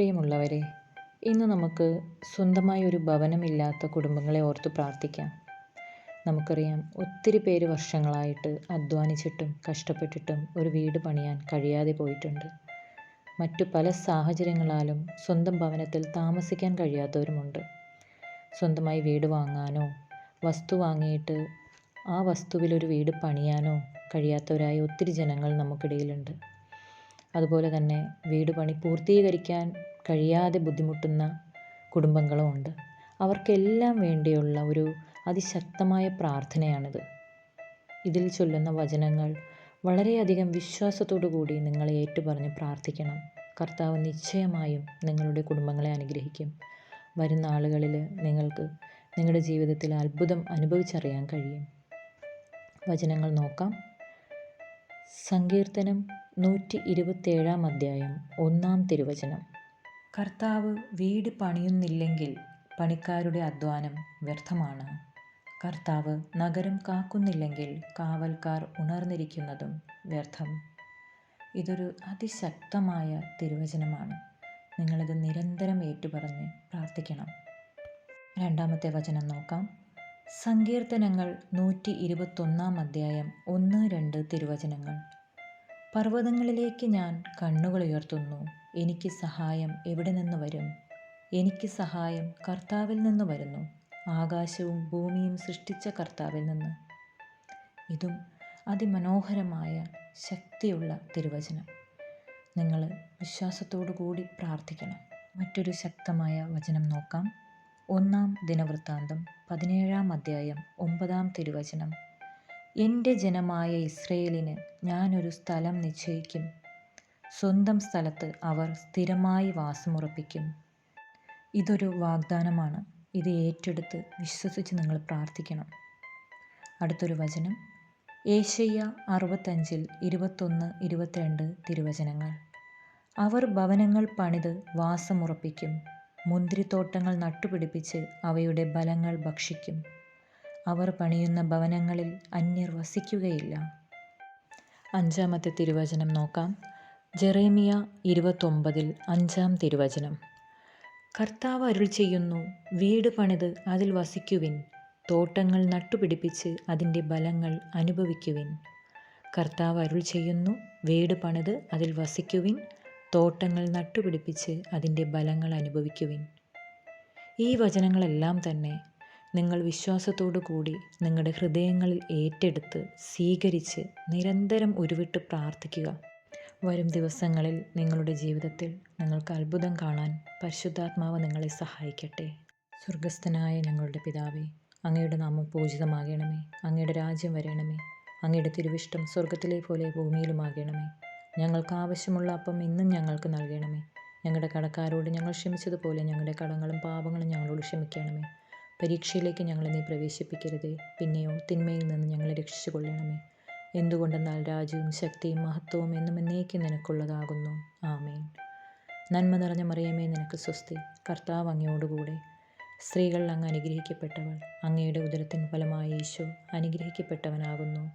പ്രിയമുള്ളവരെ ഇന്ന് നമുക്ക് സ്വന്തമായി ഒരു ഭവനമില്ലാത്ത കുടുംബങ്ങളെ ഓർത്ത് പ്രാർത്ഥിക്കാം. നമുക്കറിയാം ഒത്തിരി പേര് വർഷങ്ങളായിട്ട് അധ്വാനിച്ചിട്ടും കഷ്ടപ്പെട്ടിട്ടും ഒരു വീട് പണിയാൻ കഴിയാതെ പോയിട്ടുണ്ട്. മറ്റു പല സാഹചര്യങ്ങളാലും സ്വന്തം ഭവനത്തിൽ താമസിക്കാൻ കഴിയാത്തവരുമുണ്ട്. സ്വന്തമായി വീട് വാങ്ങാനോ വസ്തു വാങ്ങിയിട്ട് ആ വസ്തുവിലൊരു വീട് പണിയാനോ കഴിയാത്തവരായ ഒത്തിരി ജനങ്ങൾ നമുക്കിടയിലുണ്ട്. അതുപോലെ തന്നെ വീട് പണി പൂർത്തീകരിക്കാൻ കഴിയാതെ ബുദ്ധിമുട്ടുന്ന കുടുംബങ്ങളുമുണ്ട് അവർക്കെല്ലാം വേണ്ടിയുള്ള ഒരു അതിശക്തമായ പ്രാർത്ഥനയാണിത്. ഇതിൽ ചൊല്ലുന്ന വചനങ്ങൾ വളരെയധികം വിശ്വാസത്തോടു കൂടി നിങ്ങൾ ഏറ്റുപറഞ്ഞ് പ്രാർത്ഥിക്കണം. കർത്താവ് നിശ്ചയമായും നിങ്ങളുടെ കുടുംബങ്ങളെ അനുഗ്രഹിക്കും. വരുന്ന ആളുകളിൽ നിങ്ങൾക്ക് നിങ്ങളുടെ ജീവിതത്തിൽ അത്ഭുതം അനുഭവിച്ചറിയാൻ കഴിയും. വചനങ്ങൾ നോക്കാം. സങ്കീർത്തനം നൂറ്റി ഇരുപത്തേഴാം അധ്യായം ഒന്നാം തിരുവചനം. കർത്താവ് വീട് പണിയുന്നില്ലെങ്കിൽ പണിക്കാരുടെ അധ്വാനം വ്യർത്ഥമാണ്. കർത്താവ് നഗരം കാക്കുന്നില്ലെങ്കിൽ കാവൽക്കാർ ഉണർന്നിരിക്കുന്നതും വ്യർത്ഥം. ഇതൊരു അതിശക്തമായ തിരുവചനമാണ്. നിങ്ങളിത് നിരന്തരം ഏറ്റുപറഞ്ഞ് പ്രാർത്ഥിക്കണം. രണ്ടാമത്തെ വചനം നോക്കാം. സങ്കീർത്തനങ്ങൾ നൂറ്റി ഇരുപത്തൊന്നാം അധ്യായം ഒന്ന് രണ്ട് തിരുവചനങ്ങൾ. പർവതങ്ങളിലേക്ക് ഞാൻ കണ്ണുകൾ ഉയർത്തുന്നു. എനിക്ക് സഹായം എവിടെ നിന്ന് വരും? എനിക്ക് സഹായം കർത്താവിൽ നിന്ന് വരുന്നു. ആകാശവും ഭൂമിയും സൃഷ്ടിച്ച കർത്താവിൽ നിന്ന്. ഇതും അതിമനോഹരമായ ശക്തിയുള്ള തിരുവചനം. നിങ്ങൾ വിശ്വാസത്തോടു കൂടി പ്രാർത്ഥിക്കണം. മറ്റൊരു ശക്തമായ വചനം നോക്കാം. ഒന്നാം ദിനവൃത്താന്തം പതിനേഴാം അധ്യായം ഒമ്പതാം തിരുവചനം. എന്റെ ജനമായ ഇസ്രയേലിന് ഞാനൊരു സ്ഥലം നിശ്ചയിക്കും. സ്വന്തം സ്ഥലത്ത് അവർ സ്ഥിരമായി വാസമുറപ്പിക്കും. ഇതൊരു വാഗ്ദാനമാണ്. ഇത് ഏറ്റെടുത്ത് വിശ്വസിച്ച് നിങ്ങൾ പ്രാർത്ഥിക്കണം. അടുത്തൊരു വചനം. ഏഷ്യ അറുപത്തഞ്ചിൽ ഇരുപത്തൊന്ന് ഇരുപത്തിരണ്ട് തിരുവചനങ്ങൾ. അവർ ഭവനങ്ങൾ പണിത് വാസമുറപ്പിക്കും. മുന്തിരിത്തോട്ടങ്ങൾ നട്ടുപിടിപ്പിച്ച് അവയുടെ ഫലങ്ങൾ ഭക്ഷിക്കും. അവർ പണിയുന്ന ഭവനങ്ങളിൽ അന്യർ വസിക്കുകയില്ല. അഞ്ചാമത്തെ തിരുവചനം നോക്കാം. ജെറേമിയ ഇരുപത്തൊമ്പതിൽ അഞ്ചാം തിരുവചനം. കർത്താവ് അരുൾ ചെയ്യുന്നു വീട് പണിത് അതിൽ വസിക്കുവിൻ തോട്ടങ്ങൾ നട്ടുപിടിപ്പിച്ച് അതിന്റെ ഫലങ്ങൾ അനുഭവിക്കുവിൻ. കർത്താവ് അരുൾ ചെയ്യുന്നു വീട് പണിത് അതിൽ വസിക്കുവിൻ തോട്ടങ്ങൾ നട്ടുപിടിപ്പിച്ച് അതിന്റെ ബലങ്ങൾ അനുഭവിക്കുവിൻ. ഈ വചനങ്ങളെല്ലാം തന്നെ നിങ്ങൾ വിശ്വാസത്തോടു കൂടി നിങ്ങളുടെ ഹൃദയങ്ങളിൽ ഏറ്റെടുത്ത് സ്വീകരിച്ച് നിരന്തരം ഉരുവിട്ട് പ്രാർത്ഥിക്കുക. വരും ദിവസങ്ങളിൽ നിങ്ങളുടെ ജീവിതത്തിൽ നിങ്ങൾക്ക് അത്ഭുതം കാണാൻ പരിശുദ്ധാത്മാവ് നിങ്ങളെ സഹായിക്കട്ടെ. സ്വർഗസ്ഥനായ ഞങ്ങളുടെ പിതാവേ അങ്ങയുടെ നാമം പൂജിതമാകണമേ. അങ്ങയുടെ രാജ്യം വരണമേ. അങ്ങയുടെ തിരുവിഷ്ടം സ്വർഗത്തിലെ പോലെ ഭൂമിയിലുമാകണമേ. ഞങ്ങൾക്ക് ആവശ്യമുള്ള അപ്പം ഇന്നും ഞങ്ങൾക്ക് നൽകണമേ. ഞങ്ങളുടെ കടക്കാരോട് ഞങ്ങൾ ക്ഷമിച്ചതുപോലെ ഞങ്ങളുടെ കടങ്ങളും പാപങ്ങളും ഞങ്ങളോട് ക്ഷമിക്കണമേ. പരീക്ഷയിലേക്ക് ഞങ്ങളെ നീ പ്രവേശിപ്പിക്കരുതേ. പിന്നെയോ തിന്മയിൽ നിന്ന് ഞങ്ങളെ രക്ഷിച്ചു കൊള്ളണമേ എന്തുകൊണ്ടെന്നാൽ രാജ്യവും ശക്തിയും മഹത്വവും എന്നും എന്നേക്കും നിനക്കുള്ളതാകുന്നു. ആമേൻ. നന്മ നിറഞ്ഞ മറിയമേ നിനക്ക് സ്വസ്തി. കർത്താവ് അങ്ങയോടുകൂടെ. സ്ത്രീകളിൽ അങ്ങ് അനുഗ്രഹിക്കപ്പെട്ടവൾ. അങ്ങയുടെ ഉദരത്തിൻ ഫലമായ യേശു അനുഗ്രഹിക്കപ്പെട്ടവനാകുന്നു.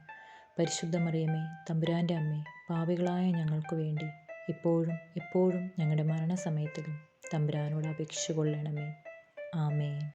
പരിശുദ്ധ മറിയമേ തമ്പുരാന്റെ അമ്മേ പാവികളായ ഞങ്ങൾക്ക് വേണ്ടി ഇപ്പോഴും എപ്പോഴും ഞങ്ങളുടെ മരണസമയത്തിലും തമ്പുരാനോട് അപേക്ഷിച്ചു കൊള്ളണമേ. ആമേൻ.